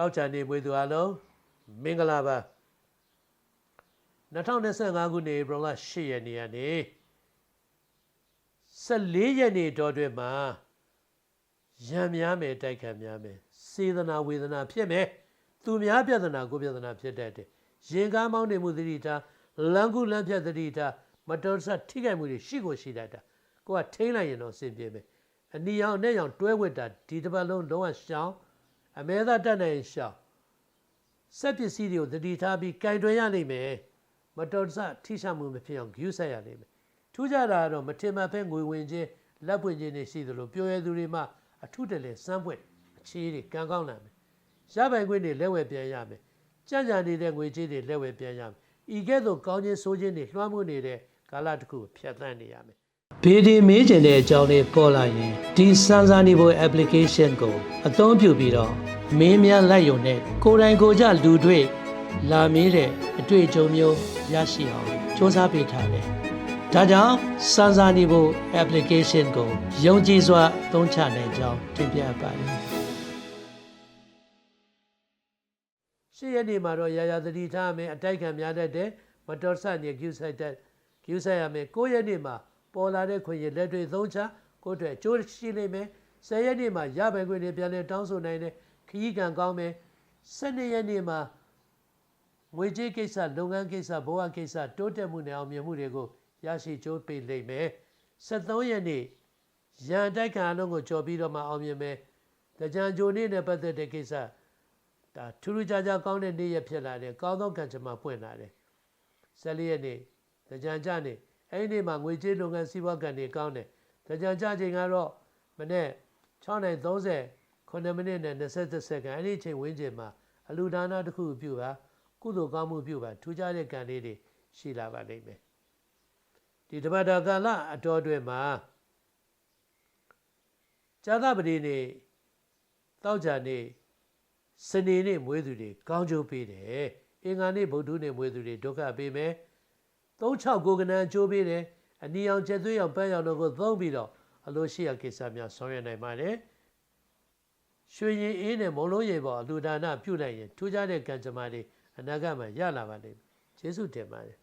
တောက်ချန်နေမွေသူအလုံးမင်္ဂလာပါ2025ခုနှစ်ဧပြီလ10ရက်နေ့ကနေ14ရက်နေ့တော်တွင်မှာရံများမယ်တိုက်ခံများမယ်စေတနာဝေဒနာဖြစ်မယ်သူများပြဿနာကိုပြဿနာဖြစ်တတ်တယ်ရင်ကားမောင်းနေမှုသတိထားလမ်းကူလမ်းဖြတ်သတိထားမတော်တဆထိခိုက်မှုတွေရှိကိုရှိတတ်တာကိုကထိမ့်လိုက်ရင်တော့အဆင်ပြေမယ်အနီရောင်နဲ့ရောင်တွဲဝစ်တာဒီတစ်ပတ်လုံးလုံးဝရှောင်း အမဲသားတက်နိုင်ရင်ရှောင်းစက်ပစ္စည်းတွေကိုသတိထားပြီးကင်တွယ်ရနိုင်မယ်မတော်တဆထိရှမှုမဖြစ်အောင်ဂရုစိုက်ရနိုင်မယ်ထူးခြားတာကတော့မထင်မှတ်ဖဲငွေဝင်ခြင်းလက်ပွင့်ခြင်းတွေရှိသလိုပြောရသူတွေမှအထုတလဲစမ်းပွင့်အခြေးတွေကံကောင်းလာမယ်ရပိုင်ခွင့်တွေလက်ဝဲပြန်ရမယ်ကြံ့ကြံနေတဲ့ငွေကြေးတွေလက်ဝဲပြန်ရမယ်ဤကဲ့သို့ကောင်းခြင်းဆိုးခြင်းတွေလွှမ်းမိုးနေတဲ့ကာလတစ်ခုကိုဖြတ်သန်းနေရမယ်ဘေဒီမေးကျင်တဲ့အကြောင်းလေးပေါ်လာရင်ဒီစမ်းစာနေဖို့ application ကိုအသုံးပြုပြီးတော့ မင်းများလိုက်ရုံနဲ့ကိုယ်တိုင်ကိုယ်ကြလူတွေ့လာမေးတဲ့အတွေ့အကြုံမျိုးရရှိအောင်စ조사ပေးထားတယ်။ဒါကြောင့်စမ်းစာနေဖို့ application ကိုယုံကြည်စွာအသုံးချနိုင်ကြောင်းတင်ပြပါတယ်။ရှေ့ရက်နေ့မှာတော့ရာရာသတိထားမယ်အတိုက်ခံများတတ်တယ်မတော်ဆညကျူးဆိုင်တတ်ကျူးဆိုင်ရမယ်ကိုရက်နေ့မှာပေါ်လာတဲ့ခွင့်ရလက်တွေသုံးချကိုယ့်အတွက်ကြိုးရှိလိမ့်မယ်ဆယ်ရက်နေ့မှာရပိုင်ခွင့်တွေပြန်လဲတောင်းဆိုနိုင်တယ် ခရီးကံကောင်းမယ်၁၂ရက်နေ့မှာငွေကြေးကိစ္စလုပ်ငန်းကိစ္စဘဝကိစ္စတိုးတက်မှုနဲ့အောင်မြင်မှုတွေကိုရရှိကြိုးပေးလိမ့်မယ်73ရက်နေ့ရန်တိုက်ခံအလုံးကိုကြော်ပြီးတော့မှအောင်မြင်မယ်တကြံဂျိုနေ့နဲ့ပတ်သက်တဲ့ကိစ္စဒါထူးထူးခြားခြားကောင်းတဲ့နေ့ရက်ဖြစ်လာတယ်ကောင်းသောကံကြမ္မာပွင့်လာတယ်14ရက်နေ့တကြံကြနေ့အဲ့ဒီနေ့မှာငွေကြေးလုပ်ငန်းစီးပွားကံတွေကောင်းတယ်တကြံကြချိန်ကတော့မနေ့6:30 9မိနစ်နဲ့27စက္ကန့်အဲ့ဒီအချိန်ဝန်းကျင်မှာအလူဒါနတစ်ခုပြုပါကုသိုလ်ကောင်းမှုပြုပါထူးခြားတဲ့ကံလေးတွေရှိလာပါလိမ့်မယ်ဒီတပတ်တာကာလအတော်တွင်မှာဇာသပတိနေ့တောက်ကြနေ့စနေနေ့မွေးသူတွေကောင်းကျိုးပေးတယ်အင်္ဂါနေ့ဗုဒ္ဓနေ့မွေးသူတွေဒုက္ခပေးမယ်36ကိုကနန်ကျိုးပေးတယ်အနီအောင်ကျက်သွေးအောင်ပန်းရောင်တို့ကိုသုံးပြီးတော့အလိုရှိရကိစ္စများဆောင်ရွက်နိုင်ပါတယ် ရွှေရင်အေးနဲ့မုံလုံးရေပေါ်အလူဒါနပြုလိုက်ရင်ထူးခြားတဲ့ကံကြမ္မာတွေအနာဂတ်မှာရလာပါလိမ့်မယ်ကျေးဇူးတင်ပါတယ်